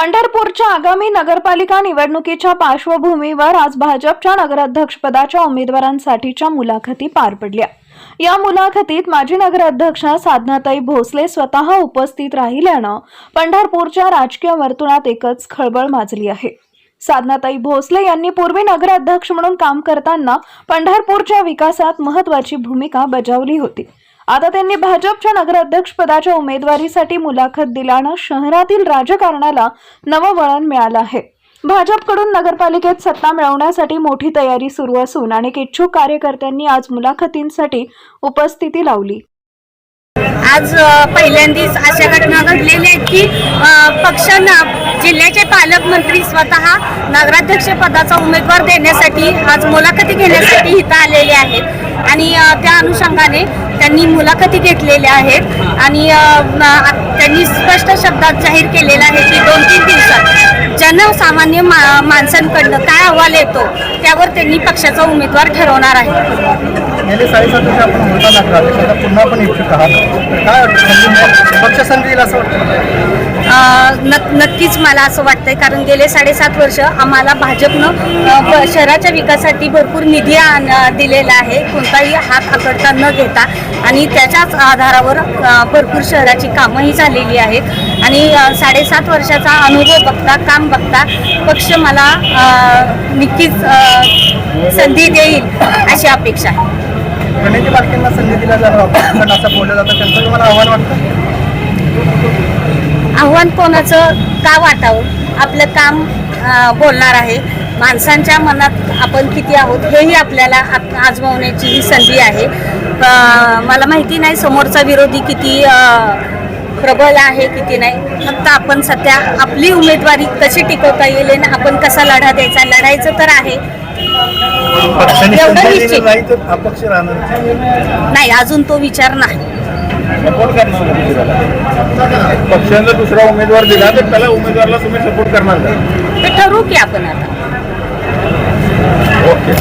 पंढरपूरच्या आगामी नगरपालिका निवडणुकीच्या पार्श्वभूमीवर आज भाजपच्या नगराध्यक्षपदाच्या उमेदवारांसाठीच्या मुलाखती पार पडल्या. या मुलाखतीत माजी नगराध्यक्षा साधनाताई भोसले स्वतः उपस्थित राहिल्यानं पंढरपूरच्या राजकीय वर्तुळात एकच खळबळ माजली आहे. साधनाताई भोसले यांनी पूर्वी नगराध्यक्ष म्हणून काम करताना पंढरपूरच्या विकासात महत्वाची भूमिका बजावली होती. आता त्यांनी भाजपच्या नगराध्यक्ष पदाच्या उमेदवारीसाठी मुलाखत दिल्यानं शहरातील राजकारणाला नवं वळण मिळालं आहे. भाजपकडून नगरपालिकेत सत्ता मिळवण्यासाठी मोठी तयारी सुरू असून अनेक इच्छुक कार्यकर्त्यांनी आज मुलाखतींसाठी उपस्थिती लावली. आज अ, पहिल्यांदाच अशा घटना घडलेल्या आहेत की पक्षांना पक्षानं जिल्ह्याचे पालकमंत्री स्वतः नगराध्यक्ष पदाचा उमेदवार देण्यासाठी आज मुलाखती घेण्यासाठी इथं आलेले आहेत. आणि त्या अनुषंगाने त्यांनी मुलाखती घेतलेल्या आहेत आणि त्यांनी स्पष्ट शब्दात जाहीर केलेलं आहे की दोन तीन दिवसात जनसामान्य मा माणसांकडनं काय अहवाल येतो त्यावर त्यांनी पक्षाचा उमेदवार ठरवणार आहे. गेले साडेसात वर्ष आपण होता लागला आता पुन्हा पण इच्छुक आहात. काय वाटतं पक्ष संधी येईल असं वाटतं? नक्कीच मला असं वाटतंय कारण गेले साडेसात वर्ष आम्हाला भाजपनं शहराच्या विकासासाठी भरपूर निधी आण- दिलेला आहे. कोणताही हात आकडता न घेता. आणि त्याच्याच आधारावर भरपूर शहराची कामंही झालेली आहेत. आणि साडेसात वर्षाचा अनुभव बघता काम बघता पक्ष मला नक्कीच संधी देईल अशी अपेक्षा आहे. प्रणिती पालखींना संधी दिल्या जाणार पण असं बोललं जातं त्यांचं तुम्हाला आव्हान वाटतं? आव्हान कोणाचं? का वाटावं? आपलं काम बोलणार आहे. माणसांच्या मनात आपण किती आहोत हेही आपल्याला आजमावण्याची ही संधी आहे. मला माहिती नाही समोरचा विरोधी किती प्रबल आहे किती नाही. फक्त आपण सध्या आपली उमेदवारी कशी टिकवता येईल आणि आपण कसा लढा द्यायचा? लढायचं तर आहे. पक्षाने एवढं निश्चित. नाही तर अपक्ष राहणार नाही अजून तो विचार नाही. सपोर्ट करणार पक्षानं दुसरा उमेदवार दिला तर त्याला उमेदवाराला तुम्ही सपोर्ट करणार का? ते ठरवू की आपण आता. ओके.